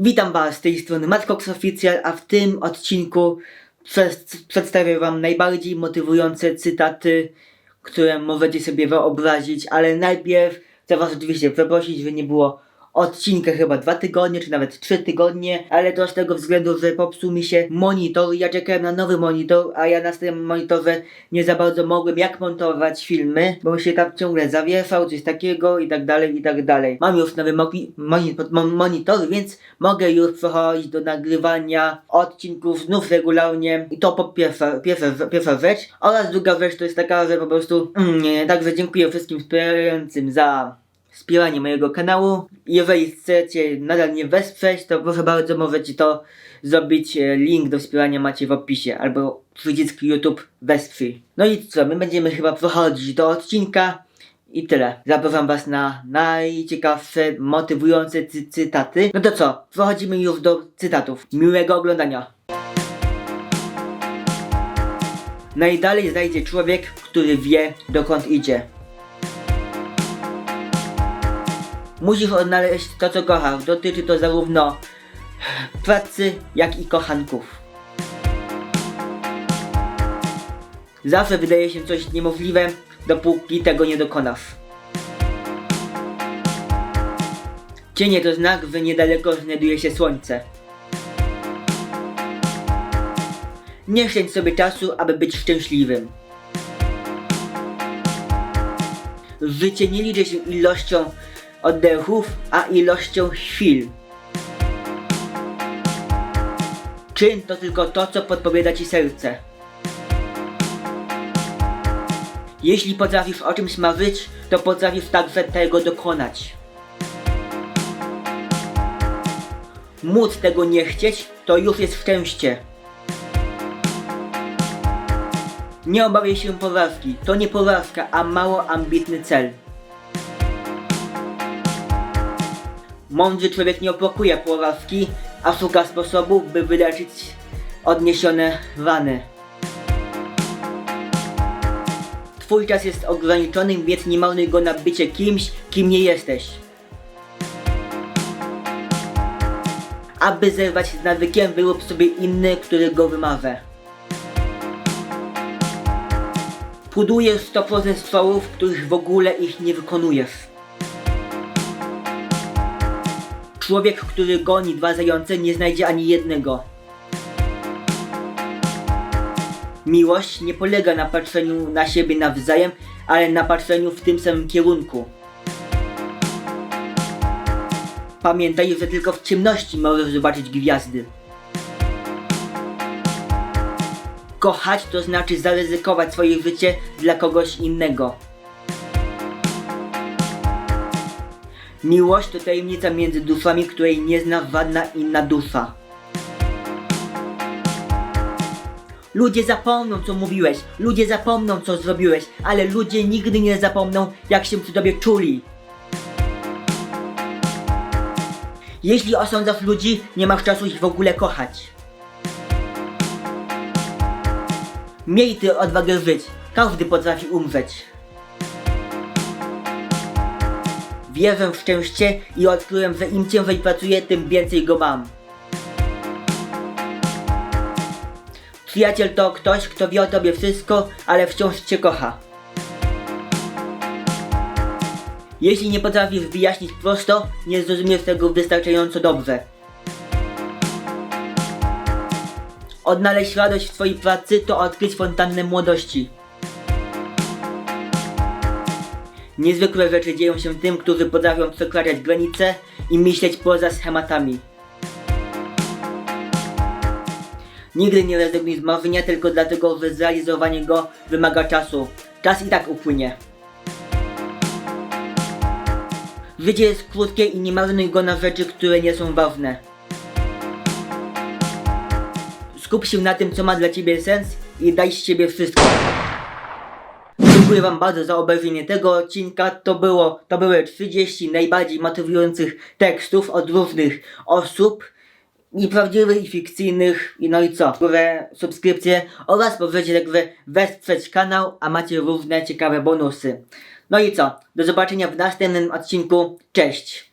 Witam Was z tej strony Matkox Official, a w tym odcinku przedstawię Wam najbardziej motywujące cytaty, które możecie sobie wyobrazić, ale najpierw chcę Was oczywiście przeprosić, że nie było odcinka chyba dwa tygodnie, czy nawet trzy tygodnie, ale to z tego względu, że popsuł mi się monitor. Ja czekałem na nowy monitor, a ja na tym monitorze nie za bardzo mogłem jak montować filmy, bo się tam ciągle zawieszał, coś takiego i tak dalej, i tak dalej. Mam już nowy moki- monitor, mon- monitor, więc mogę już przechodzić do nagrywania odcinków znów regularnie. I to po pierwsza, pierwsza, pierwsza rzecz. Oraz druga rzecz to jest taka, że po prostu mm, także dziękuję wszystkim wspierającym za wspieranie mojego kanału. Jeżeli chcecie nadal mnie wesprzeć, to proszę bardzo możecie to zrobić. E, Link do wspierania macie w opisie albo przycisk YouTube wesprzyj. No i co, my będziemy chyba przechodzić do odcinka i tyle. Zapraszam was na najciekawsze, motywujące cy cytaty. No to co, przechodzimy już do cytatów. Miłego oglądania. Najdalej zajdzie człowiek, który wie dokąd idzie. Musisz odnaleźć to, co kochasz. Dotyczy to zarówno pracy, jak i kochanków. Zawsze wydaje się coś niemożliwe, dopóki tego nie dokonasz. Cienie to znak, że niedaleko znajduje się słońce. Nie szczędź sobie czasu, aby być szczęśliwym. Życie nie liczy się ilością oddechów, a ilością chwil. Czyn to tylko to, co podpowiada ci serce. Jeśli potrafisz o czymś marzyć, to potrafisz także tego dokonać. Móc tego nie chcieć, to już jest szczęście. Nie obawiaj się porażki, to nie porażka, a mało ambitny cel. Mądry człowiek nie opłakuje porażki, a szuka sposobów, by wyleczyć odniesione rany. Twój czas jest ograniczony, więc nie marnuj go na bycie kimś, kim nie jesteś. Aby zerwać z nawykiem, wyrób sobie inny, który go wymarzę. Budujesz 100% strzałów, których w ogóle ich nie wykonujesz. Człowiek, który goni dwa zające, nie znajdzie ani jednego. Miłość nie polega na patrzeniu na siebie nawzajem, ale na patrzeniu w tym samym kierunku. Pamiętaj, że tylko w ciemności możesz zobaczyć gwiazdy. Kochać to znaczy zaryzykować swoje życie dla kogoś innego. Miłość to tajemnica między duszami, której nie zna żadna inna dusza. Ludzie zapomną, co mówiłeś, ludzie zapomną, co zrobiłeś, ale ludzie nigdy nie zapomną, jak się przy tobie czuli. Jeśli osądzasz ludzi, nie masz czasu ich w ogóle kochać. Miej ty odwagę żyć. Każdy potrafi umrzeć. Wierzę w szczęście i odkryłem, że im ciężej pracuję, tym więcej go mam. Przyjaciel to ktoś, kto wie o tobie wszystko, ale wciąż cię kocha. Jeśli nie potrafisz wyjaśnić prosto, nie zrozumiesz tego wystarczająco dobrze. Odnaleźć radość w swojej pracy to odkryć fontannę młodości. Niezwykłe rzeczy dzieją się tym, którzy potrafią przekraczać granice i myśleć poza schematami. Nigdy nie rezygnuj z marzenia tylko dlatego, że zrealizowanie go wymaga czasu. Czas i tak upłynie. Życie jest krótkie i nie marnuj go na rzeczy, które nie są ważne. Skup się na tym, co ma dla ciebie sens i daj z siebie wszystko. Dziękuję wam bardzo za obejrzenie tego odcinka. To było, to były 30 najbardziej motywujących tekstów od różnych osób. I prawdziwych, i fikcyjnych, i no i co? Które subskrypcje oraz możecie także wesprzeć kanał, a macie różne ciekawe bonusy. No i co? Do zobaczenia w następnym odcinku. Cześć!